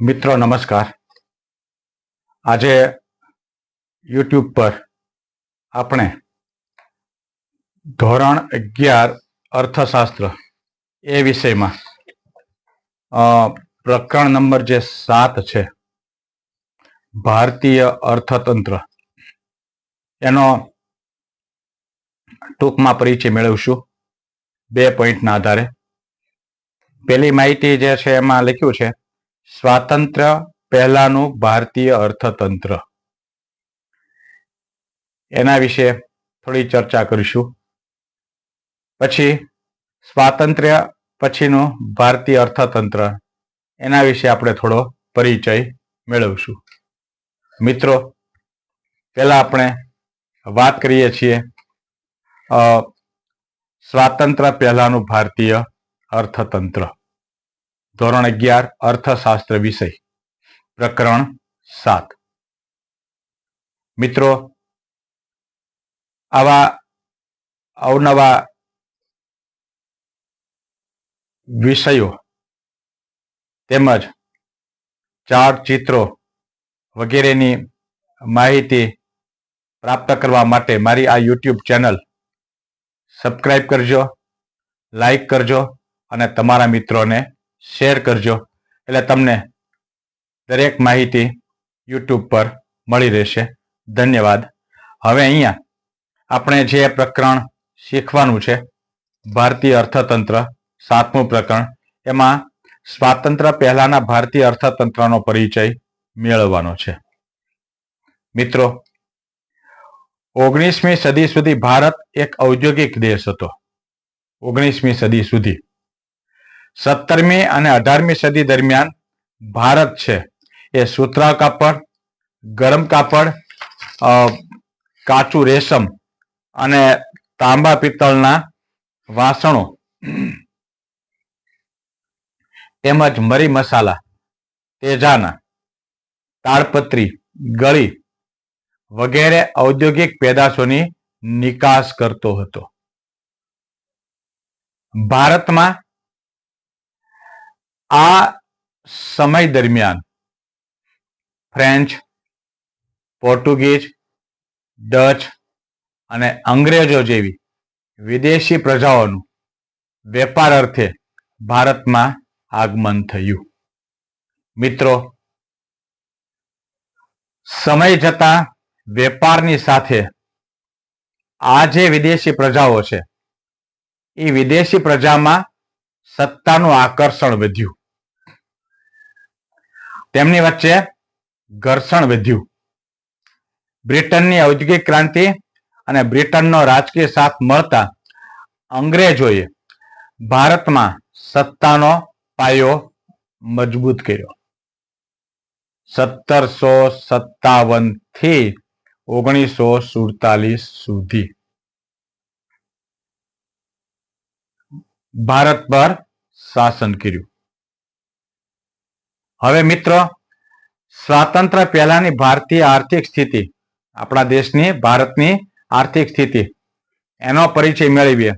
મિત્રો, નમસ્કાર. આજે યુટ્યુબ પર આપણે ધોરણ અગિયાર અર્થશાસ્ત્ર એ વિષયમાં પ્રકરણ નંબર જે સાત છે, ભારતીય અર્થતંત્ર, એનો ટૂંકમાં પરિચય મેળવશું બે પોઈન્ટના આધારે. પેલી માહિતી જે છે એમાં લખ્યું છે સ્વાતંત્ર્ય પહેલાનું ભારતીય અર્થતંત્ર. એના વિશે થોડી ચર્ચા કરીશું. પછી સ્વાતંત્ર્ય પછીનું ભારતીય અર્થતંત્ર. એના વિશે આપણે થોડો પરિચય મેળવશું. મિત્રો, પહેલા આપણે વાત કરીએ છીએ સ્વાતંત્ર્ય પહેલાનું ભારતીય અર્થતંત્ર. ધોરણ અગિયાર, અર્થશાસ્ત્ર વિષય. પ્રકરણ સાત. મિત્રો, આવા અવનવા વિષયો તેમજ ચાર ચિત્રો વગેરેની માહિતી પ્રાપ્ત કરવા માટે મારી આ યુટ્યુબ ચેનલ સબસ્ક્રાઈબ કરજો લાઈક કરજો અને તમારા મિત્રોને શેર કરજો. એટલે તમને દરેક માહિતી યુટ્યુબ પર મળી રહેશે. ધન્યવાદ. હવે અહીંયા આપણે જે પ્રકરણ શીખવાનું છે, ભારતીય અર્થતંત્ર, સાતમું પ્રકરણ, એમાં સ્વાતંત્ર્ય પહેલાના ભારતીય અર્થતંત્રનો પરિચય મેળવવાનો છે. મિત્રો, ઓગણીસમી સદી સુધી ભારત એક ઔદ્યોગિક દેશ હતો. ઓગણીસમી સદી સુધી. સત્તરમી અને અઢારમી સદી દરમિયાન ભારત છે. એ સુતરા કાપડ, ગરમ કાપડ કાચું રેશમ અને તાંબા પિત્તળના વાસણો. તેમજ મરી મસાલા, તેજાના, તાડપત્રી, ગળી વગેરે ઔદ્યોગિક પેદાશોની નિકાસ કરતો હતો. ભારતમાં આ સમય દરમિયાન ફ્રેન્ચ, પોર્ટુગીઝ, ડચ અને અંગ્રેજો જેવી વિદેશી પ્રજાઓનું વેપાર અર્થે ભારતમાં આગમન થયું. મિત્રો, સમય જતા વેપારની સાથે આ જે વિદેશી પ્રજાઓ છે એ વિદેશી પ્રજામાં સત્તાનું આકર્ષણ વધ્યું. તેમની વચ્ચે ઘર્ષણ વધ્યું. બ્રિટનની ઔદ્યોગિક ક્રાંતિ અને બ્રિટનનો રાજકીય સાથ મળતા અંગ્રેજોએ ભારતમાં સત્તાનો પાયો મજબૂત કર્યો. સત્તરસો સત્તાવનથી ઓગણીસો સુડતાલીસ સુધી. ભારત પર શાસન કર્યું. હવે મિત્રો સ્વાતંત્ર્ય પહેલાની ભારતીય આર્થિક સ્થિતિ, આપણા દેશની, ભારતની આર્થિક સ્થિતિ, એનો પરિચય મેળવીએ.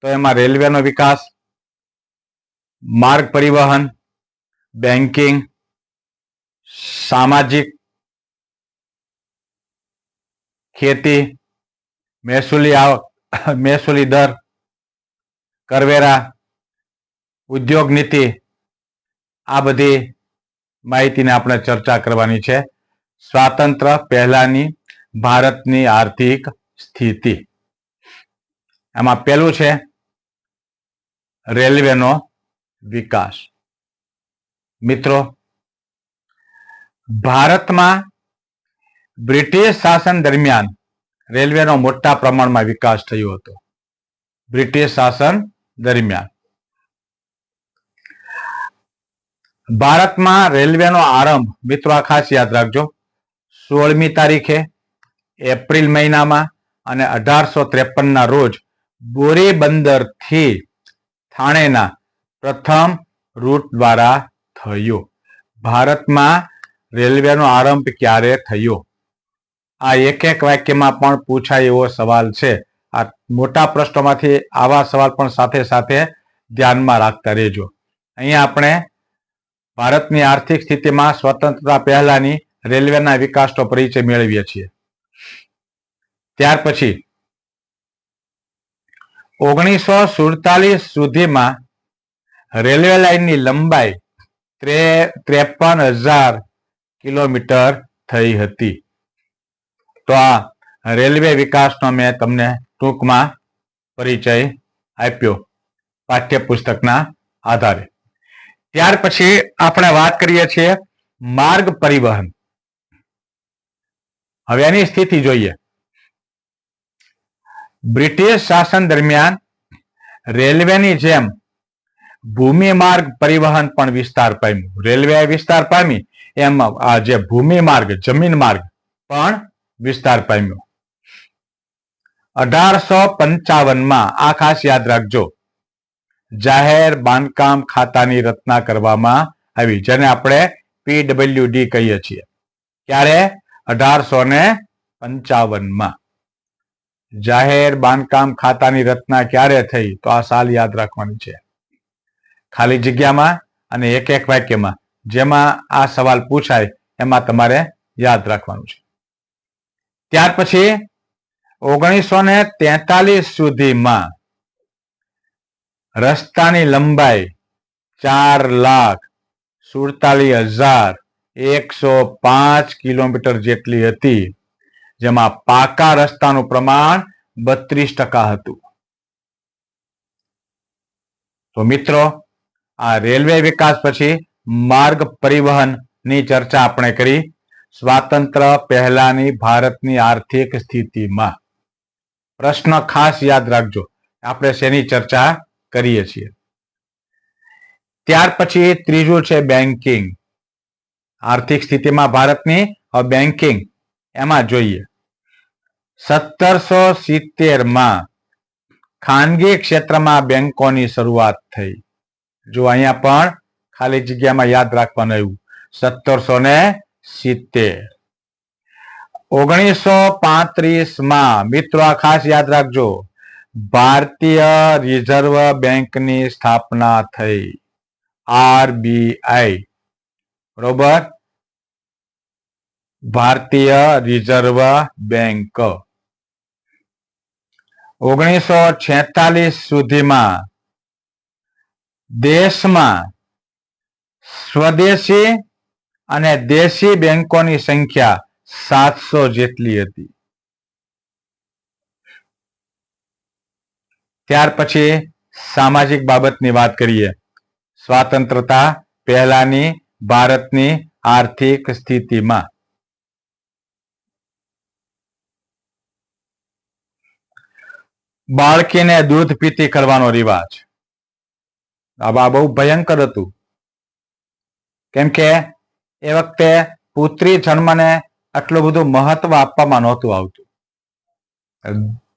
તો એમાં રેલવેનો વિકાસ, માર્ગ પરિવહન, બેન્કિંગ, સામાજિક, ખેતી, મહેસૂલી આવક મહેસૂલી દર, કરવેરા, ઉદ્યોગ નીતિ, આ બધી માહિતીને આપણે ચર્ચા કરવાની છે. સ્વાતંત્ર્ય પહેલાની ભારતની આર્થિક સ્થિતિ. એમાં પહેલું છે રેલવેનો વિકાસ. મિત્રો, ભારતમાં બ્રિટિશ શાસન દરમિયાન રેલવેનો મોટા પ્રમાણમાં વિકાસ થયો હતો. બ્રિટિશ શાસન દરમિયાન. ભારતમાં રેલવેનો આરંભ, મિત્રો આ ખાસ યાદ રાખજો, સોળમી તારીખે, એપ્રિલ મહિનામાં અને અઢારસો ત્રેપનના રોજ બોરી બંદરથી થાણેના પ્રથમ રૂટ દ્વારા થયો. ભારતમાં રેલવેનો આરંભ ક્યારે થયો? આ એક એક વાક્યમાં પણ પૂછાય એવો સવાલ છે. આ મોટા પ્રશ્નોમાંથી આવા સવાલ પણ સાથે સાથે ધ્યાનમાં રાખતા રહેજો. અહીંયા આપણે ભારતની આર્થિક સ્થિતિમાં સ્વતંત્રતા પહેલાની રેલવેના વિકાસનો પરિચય મેળવીએ છીએ. ત્યાર પછી, ઓગણીસો સુડતાલીસ સુધીમાં રેલવે લાઇનની લંબાઈ ત્રેપન હજાર કિલોમીટર થઈ હતી. તો આ રેલવે વિકાસનો મેં તમને ટૂંકમાં પરિચય આપ્યો પાઠ્યપુસ્તકના આધારે. ત્યાર પછી આપણે વાત કરીએ છીએ માર્ગ પરિવહન. હવે એની સ્થિતિ જોઈએ. બ્રિટિશ શાસન દરમિયાન રેલવેની જેમ ભૂમિ માર્ગ પરિવહન પણ વિસ્તાર પામ્યું. રેલવે વિસ્તાર પામી, એમ આ જે ભૂમિ માર્ગ, જમીન માર્ગ પણ વિસ્તાર પામ્યો. અઢારસો પંચાવનમાં આ ખાસ યાદ રાખજો. જાહેર બાંધકામ ખાતાની રચના કરવામાં આવી, જેને આપણે પીડબ્લ્યુડી કહીએ છીએ. ક્યારે? અઢારસો ને પંચાવનમાં. જાહેર બાંધકામ ખાતાની રચના ક્યારે થઈ? તો આ સાલ યાદ રાખવાની છે. ખાલી જગ્યામાં અને એક એક વાક્યમાં, જેમાં આ સવાલ પૂછાય, એમાં તમારે યાદ રાખવાનું છે. ત્યાર પછી ઓગણીસો ને તેતાલીસ સુધીમાં રસ્તાની લંબાઈ ચાર લાખ સુડતાલીસ હજાર એકસો પાંચ કિલોમીટર જેટલી હતી, જેમાં પાકા રસ્તાનું પ્રમાણ બત્રીસ ટકા હતું. તો મિત્રો, આ રેલવે વિકાસ પછી માર્ગ પરિવહનની ચર્ચા આપણે કરી. સ્વાતંત્ર પહેલાની ભારતની આર્થિક સ્થિતિમાં. પ્રશ્ન ખાસ યાદ રાખજો. આપણે શેની ચર્ચા કરીએ છીએ. ત્યાર પછી ત્રીજું છે બેન્કિંગ આર્થિક સ્થિતિમાં ભારતની બેન્કિંગ એમાં જોઈએ. સત્તરસો સિત્તેરમાં ખાનગી ક્ષેત્રમાં બેંકોની શરૂઆત થઈ. જો અહીંયા પણ ખાલી જગ્યામાં યાદ રાખવાનું આવ્યું. સત્તરસો ને સિત્તેર. ઓગણીસો પાંત્રીસમાં મિત્રો આ ખાસ યાદ રાખજો. ભારતીય રિઝર્વ બેંકની સ્થાપના થઈ. આરબીઆઈ. બરોબર? ભારતીય રિઝર્વ બેંક. ઓગણીસો છેતાલીસ સુધીમાં દેશમાં સ્વદેશી અને દેશી બેંકોની સંખ્યા સાતસો જેટલી હતી. ત્યાર પછી સામાજિક બાબતની વાત કરીએ. સ્વાતંત્રતા પહેલાની ભારતની આર્થિક સ્થિતિમાં. બાળકીને દૂધ પીતી કરવાનો રિવાજ. આ બહુ ભયંકર હતું. કેમ કે એ વખતે પુત્રી જન્મને આટલું બધું મહત્વ આપવામાં નહોતું આવતું.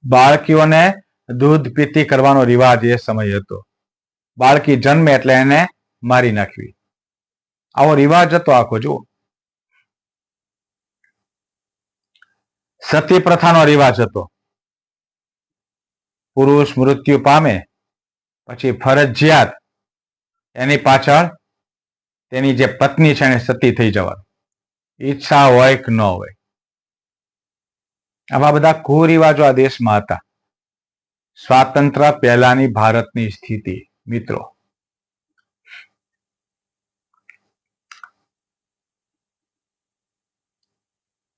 બાળકીઓને દૂધ પીતી કરવાનો રિવાજ એ સમય હતો. બાળકી જન્મે એટલે એને મારી નાખવી. આવો રિવાજ હતો આખો, જુઓ. સતી પ્રથાનો રિવાજ હતો. પુરુષ મૃત્યુ પામે, પછી ફરજિયાત એની પાછળ તેની જે પત્ની છે એને સતી થઈ જવાનું. ઈચ્છા હોય કે ન હોય. આવા બધા કુરિવાજો આ દેશમાં હતા. સ્વાતંત્ર પહેલાની ભારતની સ્થિતિ, મિત્રો.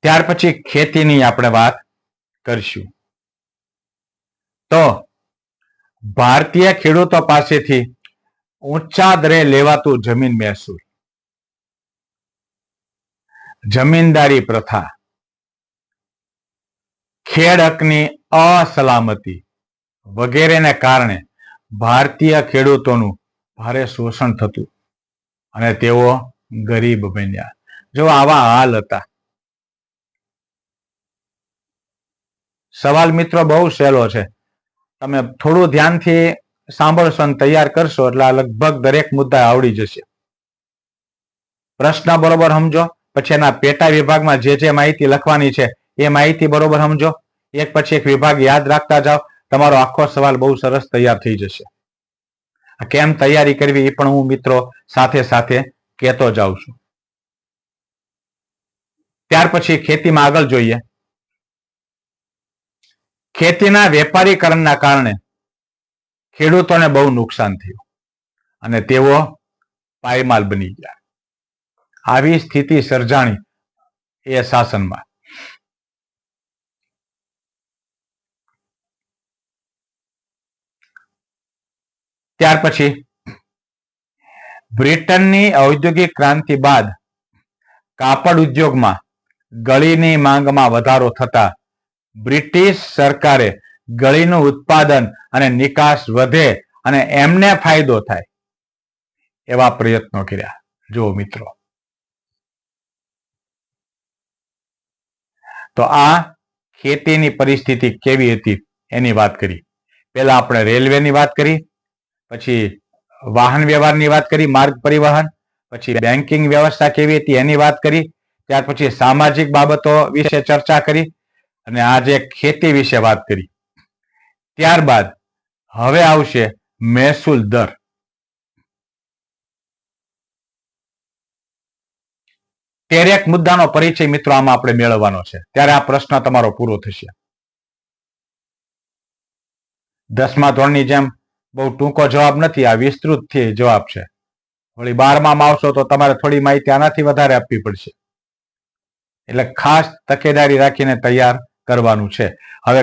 ત્યાર પછી ખેતીની આપણે વાત કરીશું. તો ભારતીય ખેડૂતો પાસેથી ઊંચા દરે લેવાતું જમીન મહેસૂલ. જમીનદારી પ્રથા. ખેડ હકની અસલામતી. વગેરેને કારણે ભારતીય ખેડૂતોનું ભારે શોષણ થતું અને તેઓ ગરીબ બન્યા. જો આવા હાલ હતા. સવાલ મિત્રો બહુ સહેલો છે. તમે થોડું ધ્યાનથી સાંભળશો અને તૈયાર કરશો એટલે લગભગ દરેક મુદ્દા આવડી જશે. પ્રશ્ન બરોબર સમજો. પછી એના પેટા વિભાગમાં જે જે માહિતી લખવાની છે એ માહિતી બરોબર સમજો. એક પછી એક વિભાગ યાદ રાખતા જાઓ. તમારો આખો સવાલ બહુ સરસ તૈયાર થઈ જશે. કેમ તૈયારી કરવી એ પણ હું મિત્રો સાથે સાથે કહેતો જાઉં છું. ત્યાર પછી ખેતીમાં આગળ જોઈએ. ખેતીના વેપારીકરણના કારણે ખેડૂતોને બહુ નુકસાન થયું અને તેઓ પાયમાલ બની ગયા. આવી સ્થિતિ સર્જાણી એ શાસનમાં. ત્યાર પછી બ્રિટનની ઔદ્યોગિક ક્રાંતિ બાદ કાપડ ઉદ્યોગમાં ગળીની માંગમાં વધારો થતા બ્રિટિશ સરકારે ગળીનું ઉત્પાદન અને નિકાસ વધે અને એમને ફાયદો થાય એવા પ્રયત્નો કર્યા. જો મિત્રો. તો આ ખેતીની પરિસ્થિતિ કેવી હતી એની વાત કરી. પહેલા આપણે રેલવેની વાત કરી. પછી વાહન વ્યવહારની વાત કરી, માર્ગ પરિવહન, પછી બેન્કિંગ વ્યવસ્થા કેવી હતી એની વાત કરી, ત્યાર પછી સામાજિક બાબતો વિશે ચર્ચા કરી અને આજે ખેતી વિશે વાત કરી. ત્યારબાદ હવે આવશે મહેસૂલ દર. તેરેક મુદ્દાનો પરિચય મિત્રો આમાં આપણે મેળવવાનો છે. ત્યારે આ પ્રશ્ન તમારો પૂરો થશે. દસમા ધોરણની જેમ બહુ ટૂંકો જવાબ નથી, આ વિસ્તૃતથી જવાબ છે. વળી બારમાં આવશો તો તમારે થોડી માહિતી આનાથી વધારે આપવી પડશે. એટલે ખાસ તકેદારી રાખીને તૈયાર કરવાનું છે. હવે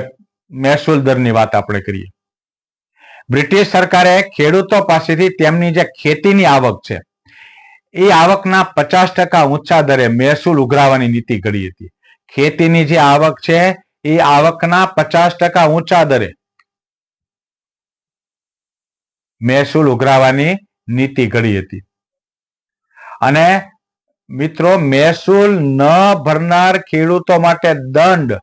મહેસૂલ દરની વાત આપણે કરીએ. બ્રિટિશ સરકારે ખેડૂતો પાસેથી તેમની જે ખેતીની આવક છે, એ આવકના પચાસ ટકા ઊંચા દરે મહેસૂલ ઉઘરાવાની નીતિ ઘડી હતી. ખેતીની જે આવક છે, એ આવકના પચાસ ટકા ઊંચા દરે મહેસૂલ ઉઘરાવવાની નીતિ ઘડી હતી. અને મિત્રો, મહેસૂલ ન ભરનાર ખેડૂતો માટે દંડ,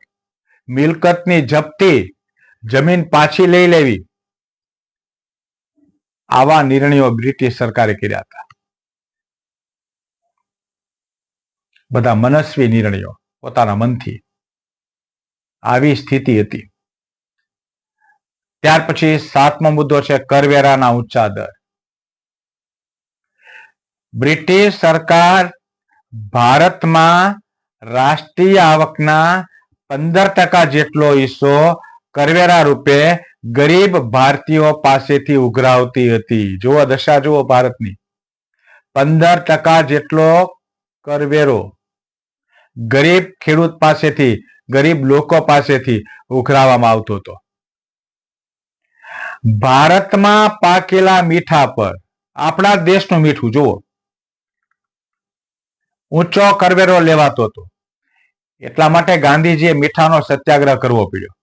મિલકતની જપ્તી, જમીન પાછી લઈ લેવી, આવા નિર્ણયો બ્રિટિશ સરકારે કર્યા હતા. બધા મનસ્વી નિર્ણયો પોતાના મનથી આવી સ્થિતિ હતી. ત્યાર પછી સાતમો મુદ્દો છે કરવેરાના ઊંચા દર. બ્રિટિશ સરકાર ભારતમાં રાષ્ટ્રીય આવકના પંદર ટકા જેટલો હિસ્સો કરવેરા રૂપે ગરીબ ભારતીયો પાસેથી ઉઘરાવતી હતી. જુઓ દશા, જુઓ ભારતની. પંદર ટકા જેટલો કરવેરો ગરીબ ખેડૂત પાસેથી, ગરીબ લોકો પાસેથી ઉઘરાવવામાં આવતો હતો. ભારતમાં પાકેલા મીઠા પર, આપણા દેશનું મીઠું, જુઓ. ઊંચો કરવેરો લેવાતો હતો. એટલા માટે ગાંધીજીએ મીઠાનો સત્યાગ્રહ કરવો પડ્યો.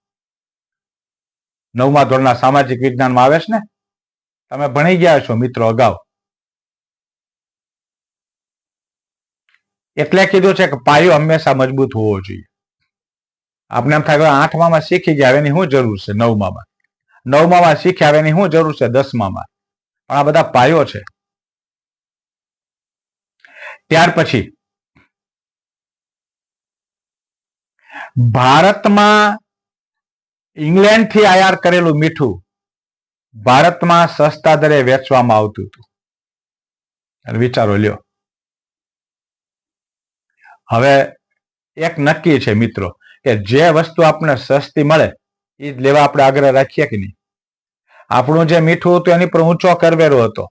નવમા ધોરણના સામાજિક વિજ્ઞાનમાં આવે છે ને? તમે ભણી ગયા છો મિત્રો, અગાઉ. એટલે કીધું છે કે પાયો હંમેશા મજબૂત હોવો જોઈએ. આપણે એમ થાય આઠમામાં શીખી ગયા, એની શું જરૂર છે નવમામાં? નવમામાં શીખ્યા એની શું જરૂર છે? દસમામાં. પણ આ બધા પાયો છે. ત્યાર પછી ભારતમાં ઇંગ્લેન્ડથી આયાત કરેલું મીઠું ભારતમાં સસ્તા દરે વેચવામાં આવતું હતું. વિચારો, લ્યો. હવે એક નક્કી છે, મિત્રો, કે જે વસ્તુ આપણને સસ્તી મળે એ જ લેવા આપણે આગ્રહ રાખીએ કે નહીં? આપણું જે મીઠું હતું એની પર ઊંચો કરવેરો હતો.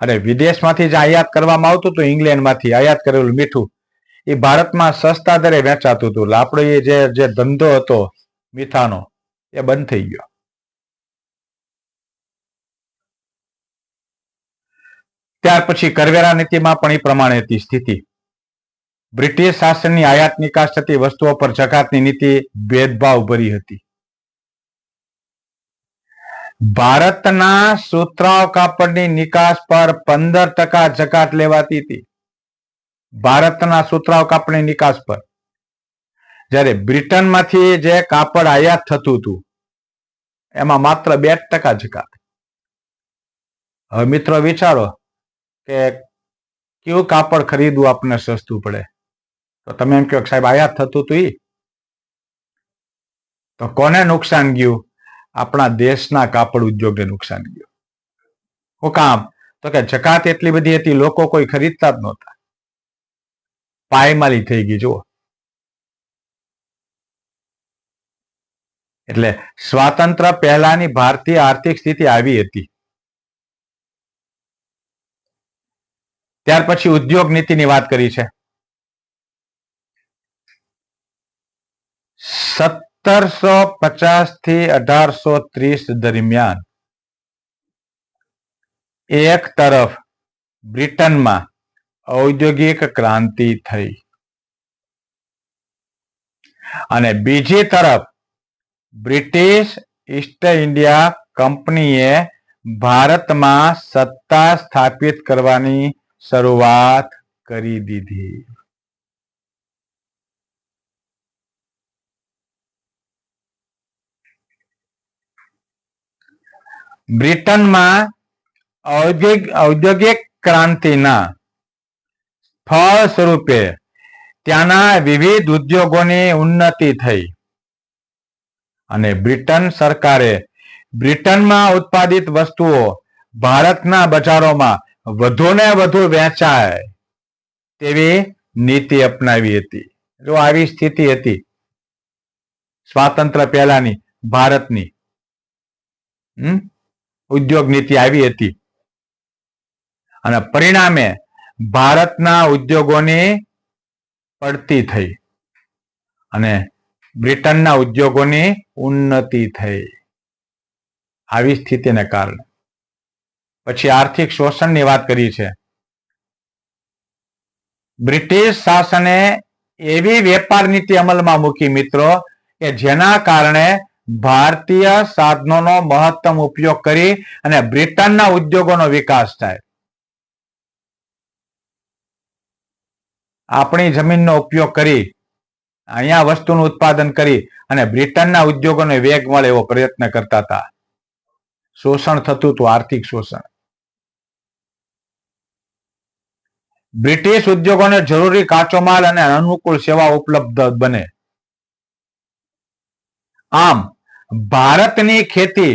અને વિદેશમાંથી જે આયાત કરવામાં આવતું હતું, ઇંગ્લેન્ડમાંથી આયાત કરેલું મીઠું, એ ભારતમાં સસ્તા દરે વેચાતું હતું. આપણો એ જે જે ધંધો હતો, મીઠાનો, એ બંધ થઈ ગયો. ત્યાર પછી કરવેરા નીતિમાં પણ એ પ્રમાણે હતી સ્થિતિ. બ્રિટિશ શાસનની આયાત નિકાસ થતી વસ્તુઓ પર જકાતની નીતિ ભેદભાવ ભરી હતી. ભારતના સુતરાવ કાપડની નિકાસ પર પંદર ટકા જકાત લેવાતી હતી. ભારતના સુતરાવ કાપડની નિકાસ પર. જ્યારે બ્રિટનમાંથી જે કાપડ આયાત થતું હતું, એમાં માત્ર બે ટકા જકાત. હવે મિત્રો વિચારો કે કયું કાપડ ખરીદવું આપણને સસ્તું પડે? તો તમે એમ કહો સાહેબ, આયાત થતું હતું ઈ? તો કોને નુકસાન ગયું? આપણા દેશના કાપડ ઉદ્યોગને નુકસાન ગયું. કામ, તો કે જકાત એટલી બધી હતી, લોકો કોઈ ખરીદતા જ નહોતા. પાયમાલી થઈ ગઈ, જુઓ. એટલે સ્વાતંત્ર્ય પહેલાની ભારતીય આર્થિક સ્થિતિ આવી હતી. ત્યાર પછી ઉદ્યોગ નીતિની વાત કરી છે. સત્તરસો પચાસથી અઢારસો ત્રીસ દરમિયાન એક તરફ બ્રિટનમાં ઔદ્યોગિક ક્રાંતિ થઈ અને બીજી તરફ બ્રિટિશ ઈસ્ટ ઇન્ડિયા કંપનીએ ભારતમાં સત્તા સ્થાપિત કરવાની શરૂઆત કરી દીધી. બ્રિટનમાં ઔદ્યોગિક ઔદ્યોગિક ક્રાંતિના ફળ સ્વરૂપે ત્યાંના વિવિધ ઉદ્યોગોની ઉન્નતિ થઈ. અને બ્રિટન સરકારે બ્રિટનમાં ઉત્પાદિત વસ્તુઓ ભારતના બજારોમાં વધુ ને વધુ વેચાય તેવી નીતિ અપનાવી હતી. જો આવી સ્થિતિ હતી, સ્વાતંત્ર પહેલાની ભારતની, હમ ઉદ્યોગ નીતિ આવી હતી. અને પરિણામે ભારતના ઉદ્યોગોની પડતી થઈ. અને બ્રિટનના ઉદ્યોગોની ઉન્નતિ થઈ. આવી સ્થિતિને કારણે. પછી આર્થિક શોષણની વાત કરી છે બ્રિટિશ શાસને એવી વેપાર નીતિ અમલમાં મૂકી મિત્રો કે જેના કારણે ભારતીય સાધનોનો મહત્તમ ઉપયોગ કરી અને બ્રિટનના ઉદ્યોગોનો વિકાસ થાય. આપણી જમીનનો ઉપયોગ કરી, અહીંયા વસ્તુનું ઉત્પાદન કરી અને બ્રિટનના ઉદ્યોગોને વેગ મળે એવો પ્રયત્ન કરતા હતા. શોષણ થતું હતું, આર્થિક શોષણ. બ્રિટિશ ઉદ્યોગોને જરૂરી કાચો માલ અને અનુકૂળ સેવા ઉપલબ્ધ બને. આમ ભારતની ખેતી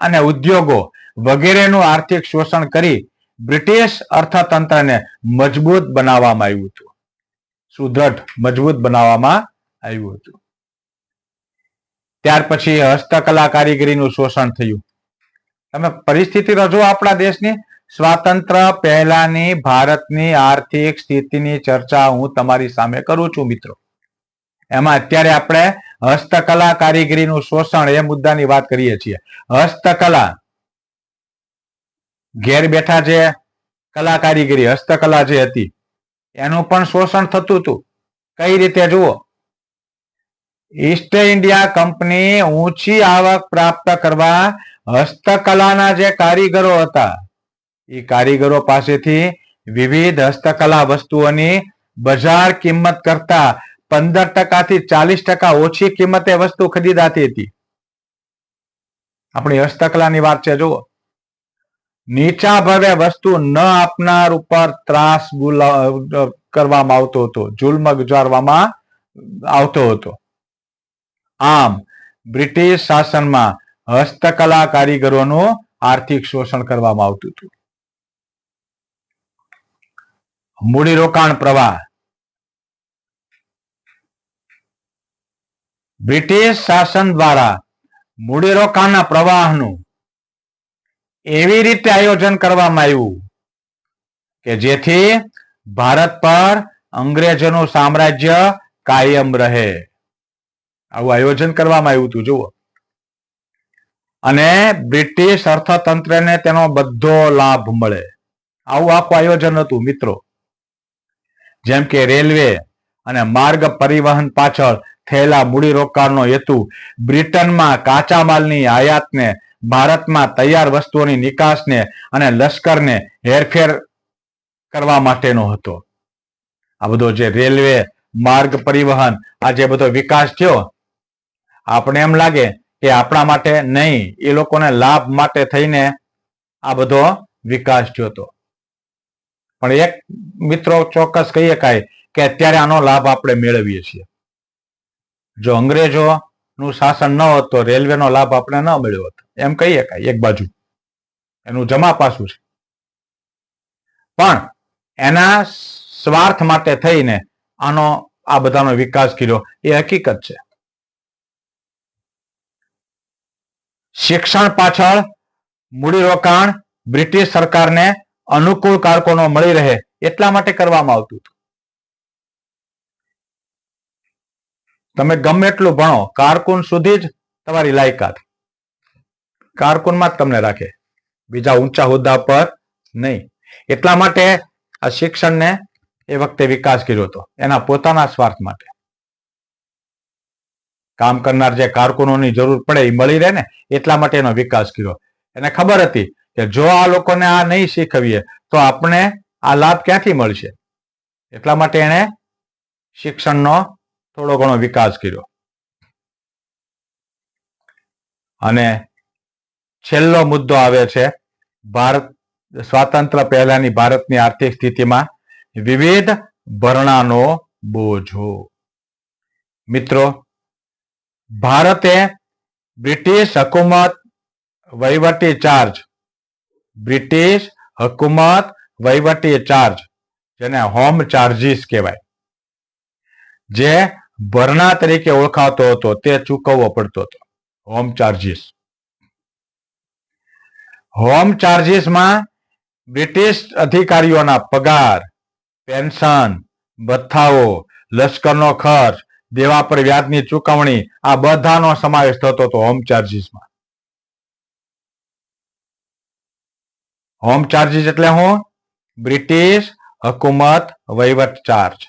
અને ઉદ્યોગો વગેરેનું આર્થિક શોષણ કરી બ્રિટિશ અર્થતંત્રને મજબૂત બનાવવામાં આવ્યું હતું. સુદ્રઢ, મજબૂત બનાવવામાં આવ્યું હતું. ત્યાર પછી હસ્તકલા કારીગરીનું શોષણ થયું. તમે પરિસ્થિતિ રજો આપણા દેશની. સ્વાતંત્ર પહેલાની ભારતની આર્થિક સ્થિતિની ચર્ચા હું તમારી સામે કરું છું મિત્રો. એમાં અત્યારે આપણે હસ્તકલા કારીગરીનું શોષણ એ મુદ્દાની વાત કરીએ છીએ. હસ્તકલા. ઘેર બેઠા જે કલા કારીગરી, હસ્તકલા જે હતી, એનું પણ શોષણ થતું હતું. કઈ રીતે જુઓ? ઈસ્ટ ઇન્ડિયા કંપની ઊંચી આવક પ્રાપ્ત કરવા હસ્તકલાના જે કારીગરો હતા એ કારીગરો પાસેથી વિવિધ હસ્તકલા વસ્તુઓની બજાર કિંમત કરતા પંદર ટકાથી ચાલીસ ટકા ઓછી કિંમતે વસ્તુ ખરીદાતી હતી. આપણી હસ્તકલાની વાત છે, જુઓ. નીચા ભાવે વસ્તુ ન આપનાર ઉપર ત્રાસ કરવામાં આવતો હતો જુલ્મ ગુજારવામાં આવતો હતો. આમ, બ્રિટિશ શાસનમાં હસ્તકલા કારીગરોનું આર્થિક શોષણ કરવામાં આવતું હતું. મૂડીરોકાણ પ્રવાહ બ્રિટિશ શાસન દ્વારા મૂડીરોકાણના પ્રવાહનું એવી રીતે આયોજન કરવામાં આવ્યું કે જેથી ભારત પર અંગ્રેજોનું સામ્રાજ્ય કાયમ રહે. આવું આયોજન કરવામાં આવ્યું હતું, જુઓ. અને બ્રિટિશ અર્થતંત્રને તેનો બધો લાભ મળે. આવું આખું આયોજન હતું, મિત્રો. જેમ કે રેલવે અને માર્ગ પરિવહન પાછળ થયેલા મૂડીરોકાણનો હેતુ બ્રિટનમાં કાચા માલની આયાતને, ભારતમાં તૈયાર વસ્તુઓની નિકાસને અને લશ્કરને હેરફેર કરવા માટેનો હતો. આ બધો જે રેલવે માર્ગ પરિવહન, આ જે બધો વિકાસ થયો, આપણે એમ લાગે કે આપણા માટે નહીં, એ લોકોને લાભ માટે થઈને આ બધો વિકાસ થયો હતો. પણ એક મિત્રો ચોક્કસ કહી શકાય કે અત્યારે આનો લાભ આપણે મેળવીએ છીએ. જો અંગ્રેજો નું શાસન ન હોત તો રેલવેનો લાભ આપણે ન મળ્યો હોત. એમ કહી શકાય એક બાજુ. એનું જમા પાસું છે. પણ એના સ્વાર્થ માટે થઈને આનો આ બધાનો વિકાસ કર્યો એ હકીકત છે. શિક્ષણ પાછળ મૂડીરોકાણ બ્રિટિશ સરકારને અનુકૂળ કારકોનો મળી રહે એટલા માટે કરવામાં આવતું હતું. તમે ગમે એટલું ભણો, કારકુન સુધી જ તમારી લાયકાત. કારકુનમાં જ તમને રાખે. બીજા ઊંચા હોદ્દા પર નહીં. એટલા માટે આ શિક્ષણને એ વખતે વિકાસ કર્યો હતો. એના પોતાના સ્વાર્થ માટે. કામ કરનાર જે કારકુનોની જરૂર પડે એ મળી રહે ને, એટલા માટે એનો વિકાસ કર્યો. એને ખબર હતી કે જો આ લોકોને આ નહીં શીખવીએ, તો આપણે આ લાભ ક્યાંથી મળશે? એટલા માટે એણે શિક્ષણનો થોડો ઘણો વિકાસ કર્યો. અને છેલ્લો મુદ્દો આવે છે, ભારત સ્વાતંત્ર પહેલાની ભારતની આર્થિક સ્થિતિમાં વિવિધ ભરણાનો બોજો. મિત્રો, ભારતે બ્રિટિશ હકુમત વહીવટી ચાર્જ, બ્રિટિશ હકુમત વહીવટી ચાર્જ, જેને હોમ ચાર્જીસ કહેવાય, જે ભરણા તરીકે ઓળખાતો હતો, તે ચૂકવવો પડતો હતો. હોમ ચાર્જીસ હોમ ચાર્જીસમાં બ્રિટિશ અધિકારીઓના પગાર પેન્શન ભથ્થાઓ, લશ્કરનો ખર્ચ, દેવા પર વ્યાજની ચૂકવણી, આ બધાનો સમાવેશ થતો હતો હોમ ચાર્જીસમાં હોમ ચાર્જીસ એટલે હું? બ્રિટિશ હકુમત વહીવટ ચાર્જ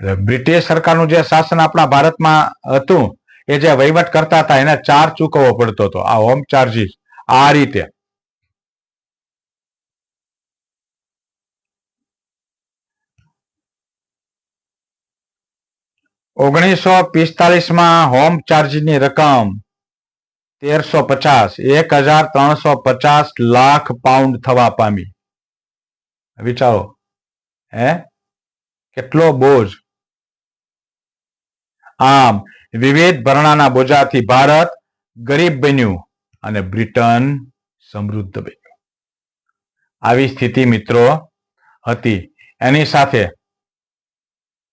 બ્રિટિશ સરકારનું જે શાસન આપણા ભારતમાં હતું, એ જે વહીવટ કરતા હતા, એને ચાર ચૂકવવો પડતો હતો. આ હોમ ચાર્જીસ આ રીતે. ઓગણીસો પિસ્તાલીસમાં હોમ ચાર્જની રકમ તેરસો પચાસ, એક હજાર ત્રણસો પચાસ લાખ પાઉન્ડ થવા પામી. વિચારો, હે? કેટલો બોજ. આમ, વિવિધ ભરણાના બોજાથી ભારત ગરીબ બન્યું અને બ્રિટન સમૃદ્ધ બન્યું. આવી સ્થિતિ મિત્રો હતી. એની સાથે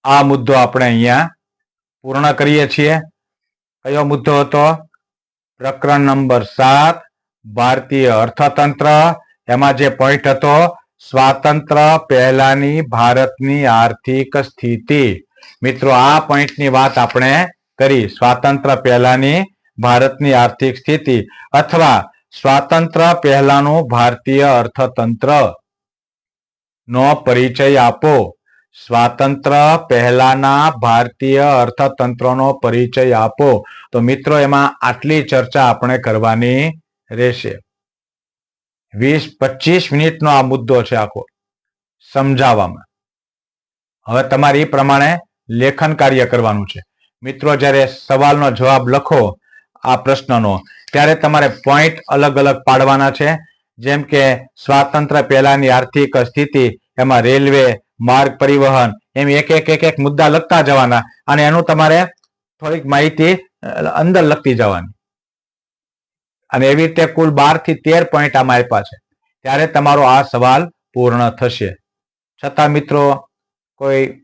આ મુદ્દો આપણે અહીંયા પૂર્ણ કરીએ છીએ. કયો મુદ્દો હતો? પ્રકરણ નંબર સાત, ભારતીય અર્થતંત્ર. એમાં જે પોઈન્ટ હતો, સ્વાતંત્ર પહેલાની ભારતની આર્થિક સ્થિતિ. મિત્રો, આ પોઈન્ટની વાત આપણે કરી. સ્વાતંત્ર પહેલાની ભારતની આર્થિક સ્થિતિ અથવા સ્વાતંત્ર પહેલાનું ભારતીય અર્થતંત્ર. નો પરિચય આપો. સ્વાતંત્ર પહેલાના ભારતીય અર્થતંત્રનો પરિચય આપો. તો મિત્રો, એમાં આટલી ચર્ચા આપણે કરવાની રહેશે. વીસ, પચીસ મિનિટનો આ મુદ્દો છે આખો. સમજાવવામાં. હવે તમારે એ પ્રમાણે લેખન કાર્ય કરવાનું છે. મિત્રો, જ્યારે સવાલનો જવાબ લખો આ પ્રશ્નનો, ત્યારે તમારે પોઈન્ટ અલગ અલગ પાડવાના છે. જેમ કે સ્વાતંત્ર્ય પહેલાની આર્થિક સ્થિતિ, એમાં રેલવે, માર્ગ પરિવહન, એમ એક એક એક એક મુદ્દા લખતા જવાના અને એનું તમારે થોડીક માહિતી અંદર લખતી જવાની. અને એવી રીતે કુલ બારથી તેર પોઈન્ટ આમાં આપ્યા છે. ત્યારે તમારો આ સવાલ પૂર્ણ થશે. છતાં મિત્રો, કોઈ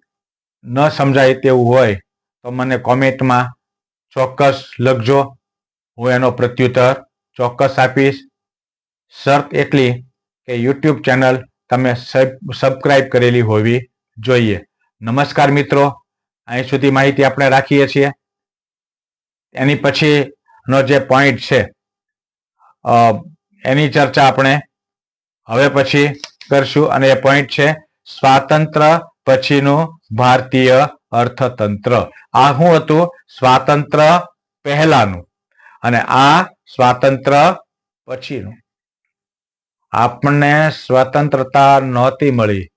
ન સમજાય તેવું હોય, તો મને કોમેન્ટમાં ચોક્કસ લખજો. હું એનો પ્રત્યુત્તર ચોક્કસ આપીશ. શરત એટલી કે યુટ્યુબ ચેનલ તમે સબસ્ક્રાઇબ કરેલી હોવી જોઈએ. નમસ્કાર મિત્રો. અહીં સુધી માહિતી આપણે રાખીએ છીએ. એની પછીનો જે પોઈન્ટ છે એની ચર્ચા આપણે હવે પછી કરશું. અને એ પોઈન્ટ છે, સ્વાતંત્ર પછીનું ભારતીય અર્થતંત્ર. આ શું હતું? સ્વાતંત્ર પહેલાનું. અને આ સ્વાતંત્ર પછીનું. આપણને સ્વતંત્રતા નહોતી મળી.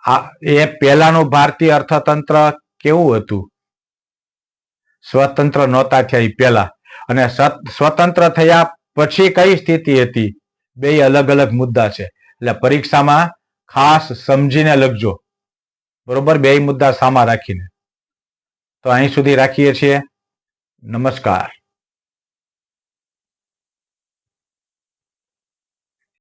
આ, એ પહેલાનું ભારતીય અર્થતંત્ર કેવું હતું? સ્વતંત્ર નહોતા થયા પહેલા. અને સ્વતંત્ર થયા પછી કઈ સ્થિતિ હતી? બે અલગ અલગ મુદ્દા છે. એટલે પરીક્ષામાં ખાસ સમજીને લખજો. બરોબર? બે મુદ્દા સામા રાખીને. તો અહીં સુધી રાખીએ છીએ. નમસ્કાર.